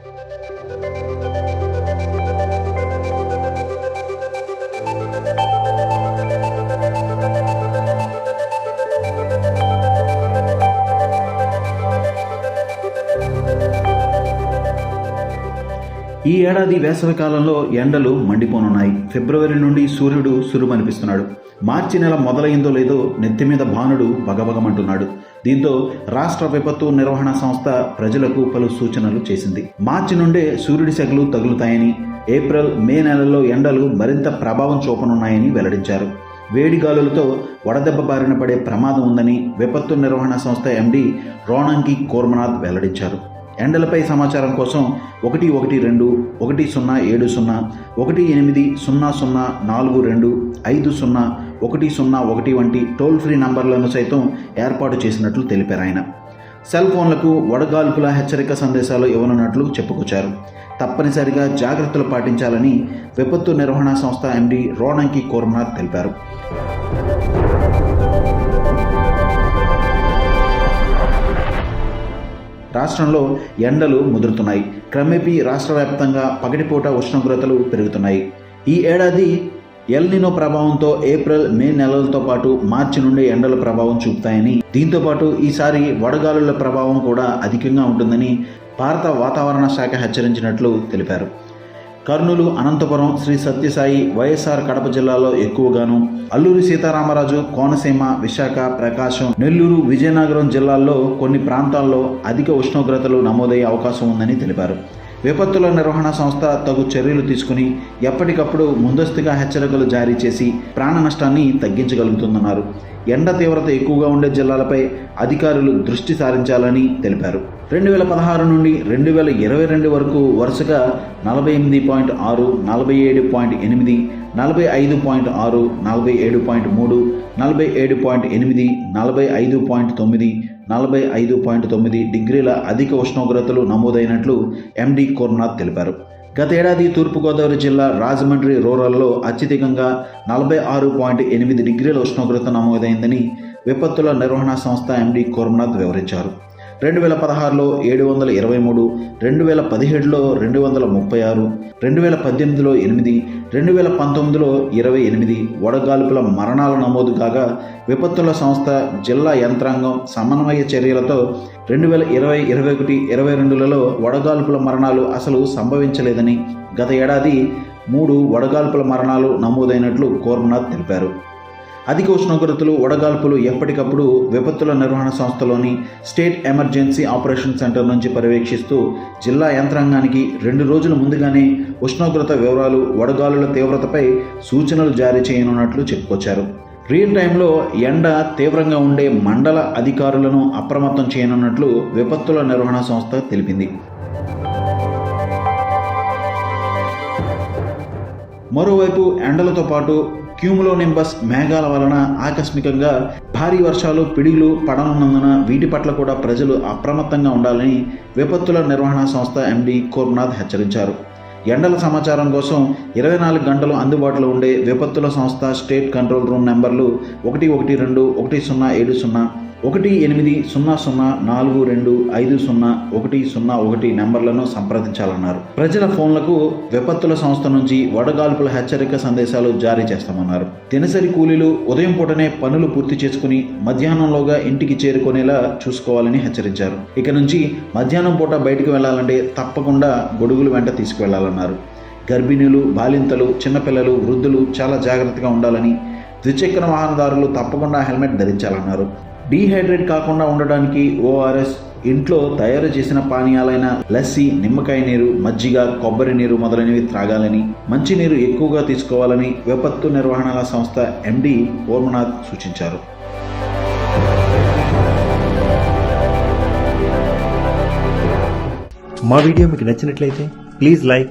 ఈ ఏడాది వేసవి కాలంలో ఎండలు మండిపోనున్నాయి. ఫిబ్రవరి నుండి సూర్యుడు సురుమనిపిస్తున్నాడు. మార్చి నెల మొదలైందో లేదో నెత్తి మీద భానుడు బగబగమంటున్నాడు దీంతో రాష్ట్ర విపత్తు నిర్వహణ సంస్థ ప్రజలకు పలు సూచనలు చేసింది. మార్చి నుండే సూర్యుడి సెగలు తగులుతాయని ఏప్రిల్ మే నెలలో ఎండలు మరింత ప్రభావం చూపనున్నాయని వెల్లడించారు. వేడి గాలులతో వడదెబ్బ బారిన పడే ప్రమాదం ఉందని విపత్తు నిర్వహణ సంస్థ ఎండీ రోణంకి కోర్మనాథ్ వెల్లడించారు. ఎండలపై సమాచారం కోసం ఒకటి ఒకటి రెండు ఒకటి సున్నా ఏడు సున్నా ఒకటి ఎనిమిది సున్నా సున్నా నాలుగు రెండు ఐదు సున్నా ఒకటి సున్నా ఒకటి వంటి టోల్ ఫ్రీ నంబర్లను సైతం ఏర్పాటు చేసినట్లు తెలిపారు ఆయన. సెల్ ఫోన్లకు వడగాల్పుల హెచ్చరిక సందేశాలు ఇవ్వనున్నట్లు చెప్పుకొచ్చారు. తప్పనిసరిగా జాగ్రత్తలు పాటించాలని విపత్తు నిర్వహణ సంస్థ ఎండీ రోణంకి కోర్మనాథ్ తెలిపారు. రాష్ట్రంలో ఎండలు ముదురుతున్నాయి. క్రమేపీ రాష్ట్ర వ్యాప్తంగా పగటిపూట ఉష్ణోగ్రతలు పెరుగుతున్నాయి. ఈ ఏడాది ఎల్నినో ప్రభావంతో ఏప్రిల్ మే నెలలతో పాటు మార్చి నుండి ఎండల ప్రభావం చూపుతాయని. దీంతో పాటు ఈసారి వడగాలుల ప్రభావం కూడా అధికంగా ఉంటుందని భారత వాతావరణ శాఖ హెచ్చరించినట్లు తెలిపారు. కర్నూలు అనంతపురం శ్రీ సత్యసాయి వైఎస్ఆర్ కడప జిల్లాలో ఎక్కువగాను. అల్లూరి సీతారామరాజు కోనసీమ విశాఖ ప్రకాశం నెల్లూరు విజయనగరం జిల్లాల్లో కొన్ని ప్రాంతాల్లో అధిక ఉష్ణోగ్రతలు నమోదయ్యే అవకాశం ఉందని తెలిపారు. విపత్తుల నిర్వహణ సంస్థ తగు చర్యలు తీసుకుని ఎప్పటికప్పుడు ముందస్తుగా హెచ్చరికలు జారీ చేసి ప్రాణ నష్టాన్ని తగ్గించగలుగుతుందన్నారు. ఎండ తీవ్రత ఎక్కువగా ఉండే జిల్లాలపై అధికారులు దృష్టి సారించాలని తెలిపారు. రెండు వేల పదహారు నుండి రెండు వేల ఇరవై రెండు వరకు వరుసగా నలభై ఎనిమిది పాయింట్ ఆరు నలభై ఏడు పాయింట్ ఎనిమిది నలభై ఐదు పాయింట్ ఆరు నలభై ఏడు పాయింట్ మూడు నలభై ఏడు పాయింట్ ఎనిమిది నలభై ఐదు పాయింట్ తొమ్మిది నలభై ఐదు పాయింట్ తొమ్మిది డిగ్రీల అధిక ఉష్ణోగ్రతలు నమోదైనట్లు ఎండి కోర్నాథ్ తెలిపారు. గతేడాది తూర్పుగోదావరి జిల్లా రాజమండ్రి రూరల్లో అత్యధికంగా నలభై ఆరు పాయింట్ ఎనిమిది డిగ్రీల ఉష్ణోగ్రత నమోదైందని విపత్తుల నిర్వహణ సంస్థ ఎండీ కోర్మనాథ్ వివరించారు. రెండు వేల పదహారులో ఏడు వందల ఇరవై మూడు రెండు వేల పదిహేడులో రెండు వందల ముప్పై ఆరు రెండు వేల పద్దెనిమిదిలో ఎనిమిది రెండు వేల పంతొమ్మిదిలో ఇరవై ఎనిమిది వడగాల్పుల మరణాలు నమోదు కాగా విపత్తుల సంస్థ జిల్లా యంత్రాంగం సమన్వయ చర్యలతో రెండు వేల ఇరవై ఇరవై ఒకటి ఇరవై రెండులలో వడగాల్పుల మరణాలు అసలు సంభవించలేదని గత ఏడాది మూడు వడగాల్పుల మరణాలు నమోదైనట్లు కోర్మనాథ్ తెలిపారు. అధిక ఉష్ణోగ్రతలు వడగాల్పులు ఎప్పటికప్పుడు విపత్తుల నిర్వహణ సంస్థలోని స్టేట్ ఎమర్జెన్సీ ఆపరేషన్ సెంటర్ నుంచి పర్యవేక్షిస్తూ జిల్లా యంత్రాంగానికి రెండు రోజుల ముందుగానే ఉష్ణోగ్రత వివరాలు వడగాలుల తీవ్రతపై సూచనలు జారీ చేయనున్నట్లు చెప్పుకొచ్చారు. రియల్ టైంలో ఎండ తీవ్రంగా ఉండే మండల అధికారులను అప్రమత్తం చేయనున్నట్లు విపత్తుల నిర్వహణ సంస్థ తెలిపింది. మరోవైపు ఎండలతో పాటు క్యూములో నింబస్ మేఘాల వలన ఆకస్మికంగా భారీ వర్షాలు పిడుగులు పడనున్నందున వీటి పట్ల కూడా ప్రజలు అప్రమత్తంగా ఉండాలని విపత్తుల నిర్వహణ సంస్థ ఎండి కోర్నాథ్ హెచ్చరించారు. ఎండల సమాచారం కోసం ఇరవై నాలుగు గంటలు అందుబాటులో ఉండే విపత్తుల సంస్థ స్టేట్ కంట్రోల్ రూమ్ నెంబర్లు ఒకటి ఒకటి రెండు ఒకటి సున్నా ఏడు సున్నా ఒకటి ఎనిమిది సున్నా సున్నా నాలుగు రెండు ఐదు సున్నా ఒకటి సున్నా ఒకటి నెంబర్లను సంప్రదించాలన్నారు. ప్రజల ఫోన్లకు విపత్తుల సంస్థ నుంచి వడగాల్పుల హెచ్చరిక సందేశాలు జారీ చేస్తామన్నారు. దినసరి కూలీలు ఉదయం పూటనే పనులు పూర్తి చేసుకుని మధ్యాహ్నంలోగా ఇంటికి చేరుకునేలా చూసుకోవాలని హెచ్చరించారు. ఇక నుంచి మధ్యాహ్నం పూట బయటకు వెళ్ళాలంటే తప్పకుండా గొడుగులు వెంట తీసుకువెళ్ళాలన్నారు గర్భిణులు బాలింతలు చిన్నపిల్లలు వృద్ధులు చాలా జాగ్రత్తగా ఉండాలని ద్విచక్ర వాహనదారులు తప్పకుండా హెల్మెట్ ధరించాలన్నారు. డీహైడ్రేట్ కాకుండా ఉండడానికి ఓఆర్ఎస్ ఇంట్లో తయారు చేసిన పానీయాలైన లస్సి నిమ్మకాయ నీరు మజ్జిగ కొబ్బరి నీరు మొదలైనవి త్రాగాలని మంచినీరు ఎక్కువగా తీసుకోవాలని విపత్తు నిర్వహణల సంస్థ ఎండి ఓర్మనాథ్ సూచించారు. మా వీడియో మీకు నచ్చినట్లయితే please like